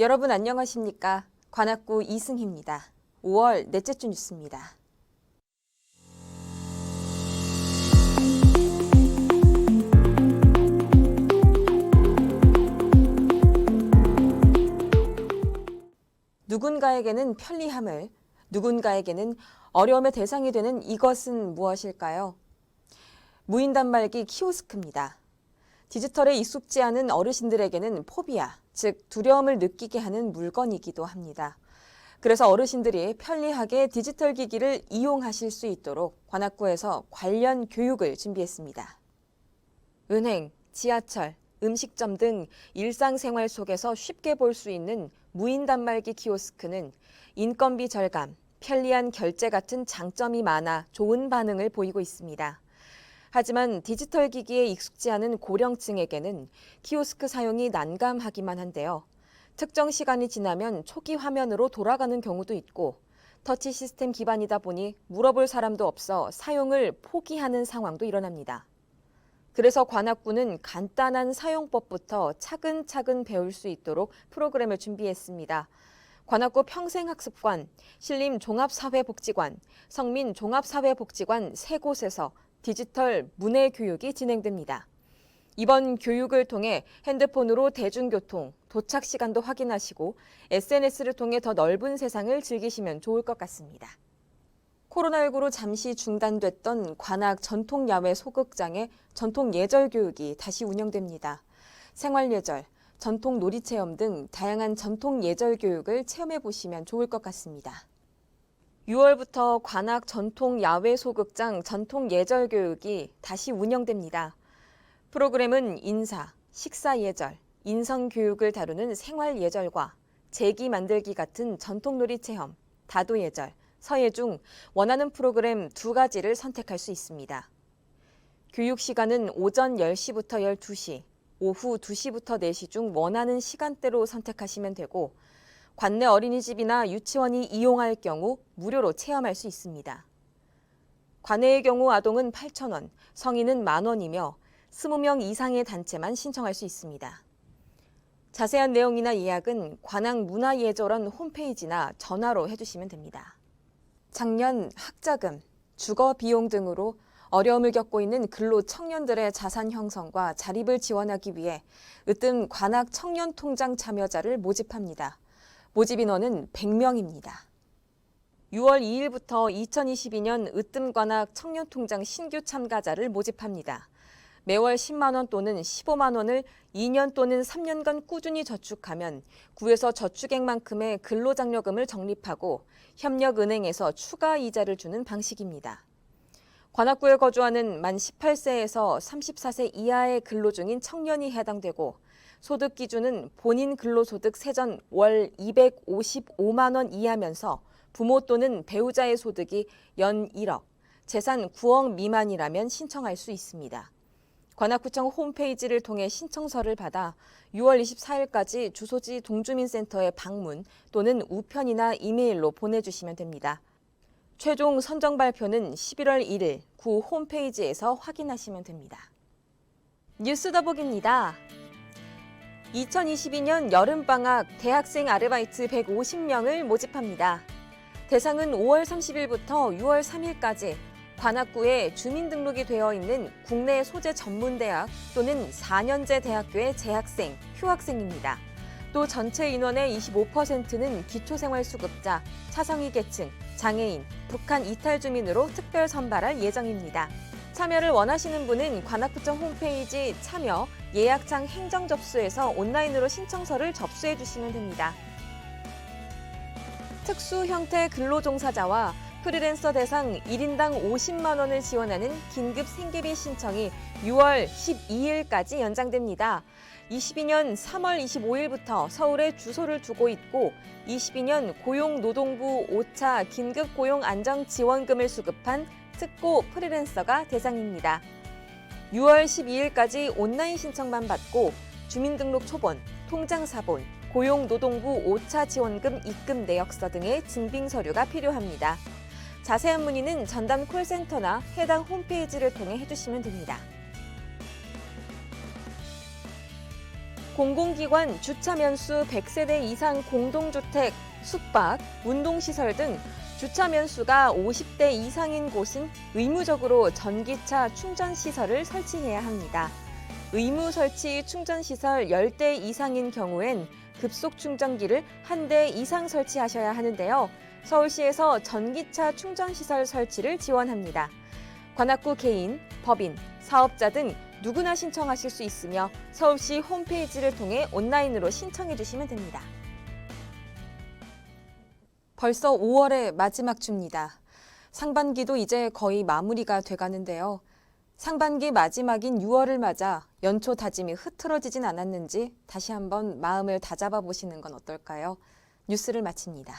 여러분 안녕하십니까? 관악구 이승희입니다. 5월 넷째 주 뉴스입니다. 누군가에게는 편리함을, 누군가에게는 어려움의 대상이 되는 이것은 무엇일까요? 무인 단말기 키오스크입니다. 디지털에 익숙지 않은 어르신들에게는 포비아, 즉 두려움을 느끼게 하는 물건이기도 합니다. 그래서 어르신들이 편리하게 디지털 기기를 이용하실 수 있도록 관악구에서 관련 교육을 준비했습니다. 은행, 지하철, 음식점 등 일상생활 속에서 쉽게 볼 수 있는 무인 단말기 키오스크는 인건비 절감, 편리한 결제 같은 장점이 많아 좋은 반응을 보이고 있습니다. 하지만 디지털 기기에 익숙지 않은 고령층에게는 키오스크 사용이 난감하기만 한데요. 특정 시간이 지나면 초기 화면으로 돌아가는 경우도 있고 터치 시스템 기반이다 보니 물어볼 사람도 없어 사용을 포기하는 상황도 일어납니다. 그래서 관악구는 간단한 사용법부터 차근차근 배울 수 있도록 프로그램을 준비했습니다. 관악구 평생학습관, 신림 종합사회복지관, 성민 종합사회복지관 세 곳에서 디지털 문해 교육이 진행됩니다. 이번 교육을 통해 핸드폰으로 대중교통, 도착 시간도 확인하시고 SNS를 통해 더 넓은 세상을 즐기시면 좋을 것 같습니다. 코로나19로 잠시 중단됐던 관악 전통 야외 소극장의 전통 예절 교육이 다시 운영됩니다. 생활 예절, 전통 놀이 체험 등 다양한 전통 예절 교육을 체험해 보시면 좋을 것 같습니다. 6월부터 관악 전통 야외 소극장 전통 예절 교육이 다시 운영됩니다. 프로그램은 인사, 식사 예절, 인성 교육을 다루는 생활 예절과 제기 만들기 같은 전통 놀이 체험, 다도 예절, 서예 중 원하는 프로그램 두 가지를 선택할 수 있습니다. 교육 시간은 오전 10시부터 12시, 오후 2시부터 4시 중 원하는 시간대로 선택하시면 되고 관내 어린이집이나 유치원이 이용할 경우 무료로 체험할 수 있습니다. 관내의 경우 아동은 8,000원, 성인은 만원이며 20명 이상의 단체만 신청할 수 있습니다. 자세한 내용이나 예약은 관악 문화예절원 홈페이지나 전화로 해주시면 됩니다. 작년 학자금, 주거 비용 등으로 어려움을 겪고 있는 근로 청년들의 자산 형성과 자립을 지원하기 위해 으뜸 관악 청년 통장 참여자를 모집합니다. 모집 인원은 100명입니다. 6월 2일부터 2022년 으뜸 관악 청년 통장 신규 참가자를 모집합니다. 매월 10만 원 또는 15만 원을 2년 또는 3년간 꾸준히 저축하면 구에서 저축액만큼의 근로장려금을 적립하고 협력은행에서 추가 이자를 주는 방식입니다. 관악구에 거주하는 만 18세에서 34세 이하의 근로 중인 청년이 해당되고 소득 기준은 본인 근로소득 세전 월 255만 원 이하면서 부모 또는 배우자의 소득이 연 1억, 재산 9억 미만이라면 신청할 수 있습니다. 관악구청 홈페이지를 통해 신청서를 받아 6월 24일까지 주소지 동주민센터에 방문 또는 우편이나 이메일로 보내주시면 됩니다. 최종 선정 발표는 11월 1일 구 홈페이지에서 확인하시면 됩니다. 뉴스 더보기입니다. 2022년 여름방학 대학생 아르바이트 150명을 모집합니다. 대상은 5월 30일부터 6월 3일까지 관악구에 주민등록이 되어 있는 국내 소재 전문대학 또는 4년제 대학교의 재학생, 휴학생입니다. 또 전체 인원의 25%는 기초생활수급자, 차상위 계층, 장애인, 북한 이탈 주민으로 특별 선발할 예정입니다. 참여를 원하시는 분은 관악구청 홈페이지 참여 예약창 행정 접수에서 온라인으로 신청서를 접수해 주시면 됩니다. 특수 형태 근로종사자와 프리랜서 대상 1인당 50만 원을 지원하는 긴급 생계비 신청이 6월 12일까지 연장됩니다. 22년 3월 25일부터 서울에 주소를 두고 있고 22년 고용노동부 5차 긴급 고용 안정 지원금을 수급한 특고 프리랜서가 대상입니다. 6월 12일까지 온라인 신청만 받고 주민등록 초본, 통장 사본, 고용노동부 5차 지원금 입금 내역서 등의 증빙 서류가 필요합니다. 자세한 문의는 전담 콜센터나 해당 홈페이지를 통해 해주시면 됩니다. 공공기관 주차 면수 100세대 이상 공동주택, 숙박, 운동시설 등 주차 면수가 50대 이상인 곳은 의무적으로 전기차 충전 시설을 설치해야 합니다. 의무 설치 충전 시설 10대 이상인 경우엔 급속 충전기를 한 대 이상 설치하셔야 하는데요. 서울시에서 전기차 충전 시설 설치를 지원합니다. 관악구 개인, 법인, 사업자 등 누구나 신청하실 수 있으며 서울시 홈페이지를 통해 온라인으로 신청해 주시면 됩니다. 벌써 5월의 마지막 주입니다. 상반기도 이제 거의 마무리가 돼가는데요. 상반기 마지막인 6월을 맞아 연초 다짐이 흐트러지진 않았는지 다시 한번 마음을 다잡아 보시는 건 어떨까요? 뉴스를 마칩니다.